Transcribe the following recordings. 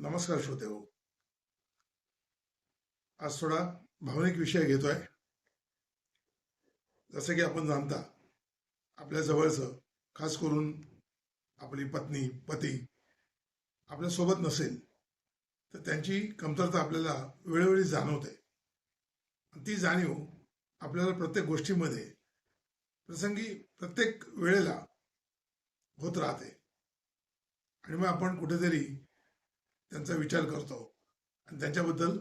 नमस्कार श्रोते हो. आज थोडा भावनिक विषय घेतोय. जसं की आपण जाणता आपल्या जवळचं खास करून आपली पत्नी पती आपल्यासोबत नसेल तर त्यांची कमतरता आपल्याला वेळोवेळी जाणवते. ती जाणीव आपल्याला प्रत्येक गोष्टीमध्ये प्रसंगी प्रत्येक वेळेला होत राहते. आणि मग आपण कुठेतरी त्यांचा विचार करतो. आणि त्यांच्याबद्दल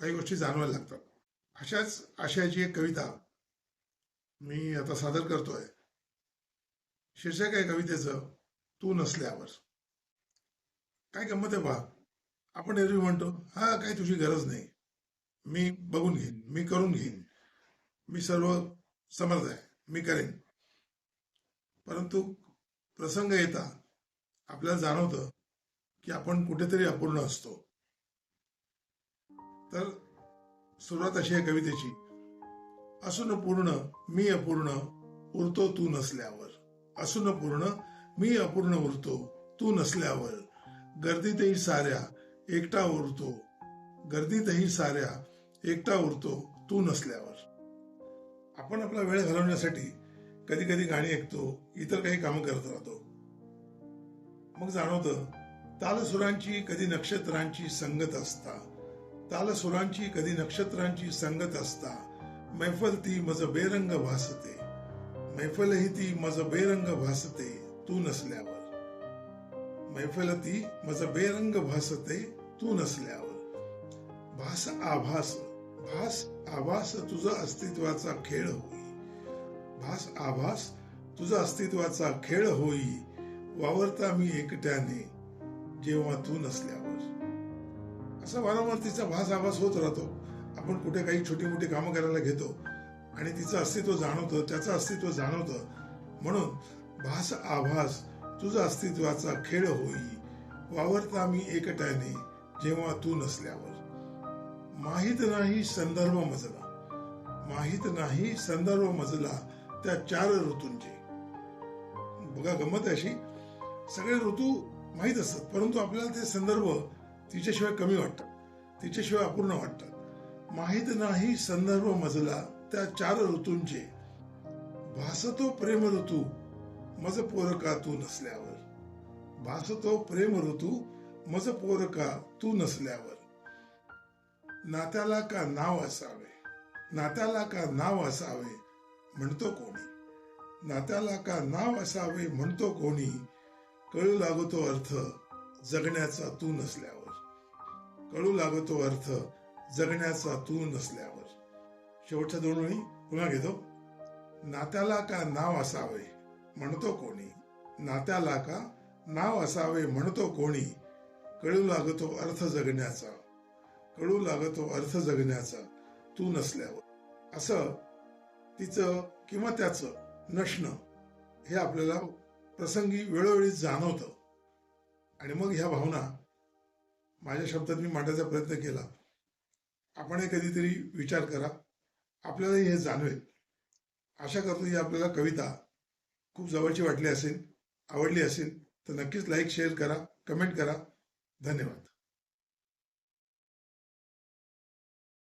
काही गोष्टी जाणवायला लागतात. अशाच आशयाची एक कविता मी आता सादर करतोय. शीर्षक आहे कवितेचं तू नसल्यावर. काय गंमत आहे बा? आपण एरवी म्हणतो हा काही तुझी गरज नाही. मी बघून घेईन मी करून घेईन. मी सर्व समर्थ आहे मी करेन. परंतु प्रसंग येता आपल्याला जाणवतं की आपण कुठेतरी अपूर्ण असतो. तर सुरुवात अशी आहे कवितेची. असून पूर्ण मी अपूर्ण उरतो तू नसल्यावर. असून पूर्ण मी अपूर्ण उरतो तू नसल्यावर. गर्दीतही साऱ्या एकटा उरतो. गर्दीतही साऱ्या एकटा उरतो तू नसल्यावर. आपण आपला वेळ घालवण्यासाठी कधी कधी गाणी ऐकतो इतर काही कामं करत राहतो. मग जाणवतं तालसुरांची कधी नक्षत्रांची संगत असता. तालसुरांची कधी नक्षत्रांची संगत असता. मैफल ती मज बेरंग भासते. मैफलही ती मज बेरंग भासते तू नसल्यावर. मैफल ती मज बेरंग भासते तू नसल्यावर. भास आभास भास आभास तुझा अस्तित्वाचा खेळ होई. भास आभास तुझा अस्तित्वाचा खेळ होई. वावरता मी एकट्याने जेव्हा तू नसल्यावर. असा वारंवार तिचा भास आभास होत राहतो. आपण कुठे काही छोटी मोठी कामं करायला घेतो आणि तिचं अस्तित्व जाणवतं त्याचं अस्तित्व जाणवतं. म्हणून भास आभास तुझा अस्तित्वाचा खेळ होई. वावरता मी एकट्याने जेव्हा तू नसल्यावर. माहीत नाही संदर्भ मजला. माहीत नाही संदर्भ मजला त्या चार ऋतूंचे. बघा गंमत आहे अशी. सगळे ऋतू माहीत असतात परंतु आपल्याला ते संदर्भ तिच्याशिवाय कमी वाटतात तिच्याशिवाय अपूर्ण वाटतात माहीत नाही संदर्भ मजला त्या चार ऋतूंचे. भासतो प्रेम ऋतू मज पोरका तू नसल्यावर. भासतो प्रेम ऋतू मज पोरका तू नसल्यावर. नात्याला का नाव असावे? नात्याला का नाव असावे? म्हणतो कोणी. नात्याला का नाव असावे? म्हणतो कोणी. कळू लागतो अर्थ जगण्याचा तू नसल्यावर. कळू लागतो अर्थ जगण्याचा तू नसल्यावर. शेवटच्या दोन वेळी पुन्हा घेतो. नात्याला का नाव असावे म्हणतो कोणी? नात्याला का नाव असावे म्हणतो कोणी? कळू लागतो अर्थ जगण्याचा. कळू लागतो अर्थ जगण्याचा तू नसल्यावर. असं तिचं किंवा त्याचं नसणं हे आपल्याला प्रसंगी वेळोवेळी जाणवतं. आणि मग ह्या भावना माझ्या शब्दात मी मांडायचा प्रयत्न केला. आपणही कधीतरी विचार करा. आपल्यालाही हे जाणवेल. आशा करतो ही आपल्याला कविता खूप जवळची वाटली असेल आवडली असेल तर नक्कीच लाईक शेअर करा कमेंट करा. धन्यवाद.